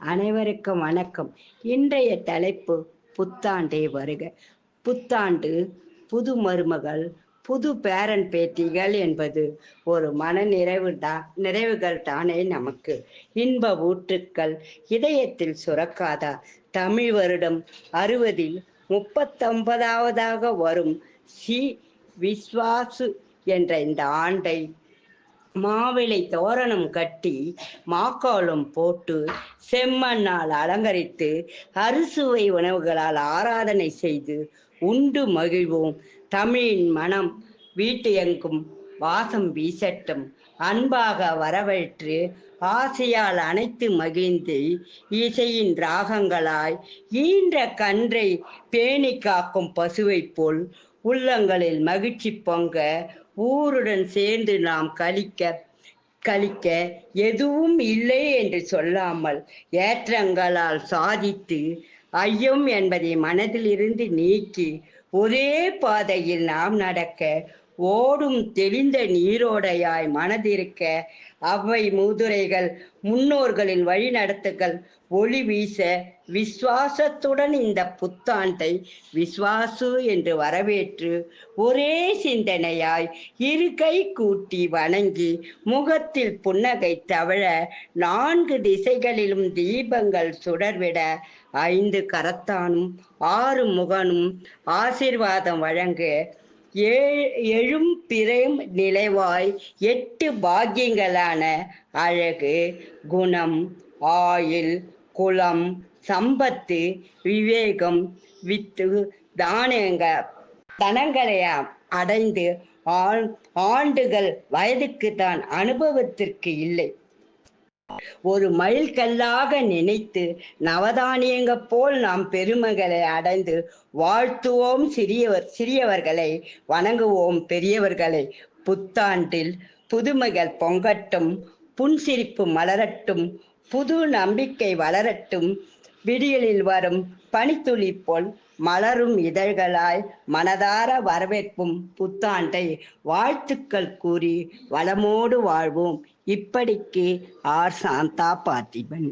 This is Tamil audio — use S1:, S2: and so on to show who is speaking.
S1: அனைவருக்கும் வணக்கம். இன்றைய தலைப்பு புத்தாண்டே வருக. புத்தாண்டு புது மருமகள் புது பேரன் பேத்திகள் என்பது ஒரு மன நிறைவு தான் நிறைவுகள் தானே நமக்கு. இன்ப ஊற்றுக்கள் இதயத்தில் சுரக்காதா? தமிழ் வருடம் அறுபதில் முப்பத்தொன்பதாவதாக வரும் சி விஸ்வாசு என்ற இந்த ஆண்டை மாவிளை தோரணம் கட்டி மாக்கோலம் போட்டு செம்மண்ணால் அலங்கரித்து அறுசுவை உணவுகளால் ஆராதனை செய்து உண்டு மகிழ்வோம். தமிழின் மனம் வீட்டு எங்கும் வாசம் வீசட்டும். அன்பாக வரவேற்று ஆசையால் அனைத்து மகிழ்ந்து இசையின் ராகங்களாய் ஈன்ற கன்றை பேணி காக்கும் பசுவைப் போல் உள்ளங்களில் மகிழ்ச்சி பொங்க ஊருடன் சேர்ந்து நாம் கழிக்க கழிக்க எதுவும் இல்லை என்று சொல்லாமல் ஏற்றங்களால் சாதித்து ஐயம் என்பதை மனதிலிருந்து நீக்கி ஒரே பாதையில் நாம் நடக்க ஓடும் தெளிந்த நீரோடையாய் மனதிருக்க அவை மூதுரைகள் முன்னோர்களின் வழிநடத்துகள் ஒளி வீச விசுவாசத்துடன் இந்த புத்தாண்டை விசுவாசு என்று வரவேற்று ஒரே சிந்தனையாய் இரு கை கூட்டி வணங்கி முகத்தில் புன்னகை தவழ நான்கு திசைகளிலும் தீபங்கள் சுடர்விட ஐந்து கரத்தானும் ஆறு முகனும் ஆசிர்வாதம் வழங்க எழும் பிறம் நிலைவாய் எட்டு பாக்கியங்களான அழகு குணம் ஆயில் குலம் சம்பத்து விவேகம் வித்து தானியங்க தனங்களை அடைந்து ஆண்டுகள் வயதுக்கு தான் அனுபவத்திற்கு இல்லை. ஒரு மைல்கல்லாக நினைத்து நவதானியங்க போல் நாம் பெருமைகளை அடைந்து வாழ்த்துவோம் சிறியவர் சிறியவர்களை வணங்குவோம் பெரியவர்களை. புத்தாண்டில் புதுமைகள் பொங்கட்டும் புன்சிரிப்பு மலரட்டும் புது நம்பிக்கை வளரட்டும் விடியலில் வரும் பனித்துளி போல் மலரும் இதழ்களாய் மனதார வரவேற்பும் புத்தாண்டை வாழ்த்துக்கள் கூறி வளமோடு வாழ்வோம். இப்படிக்கு ஆர் சாந்தா பார்த்திபன்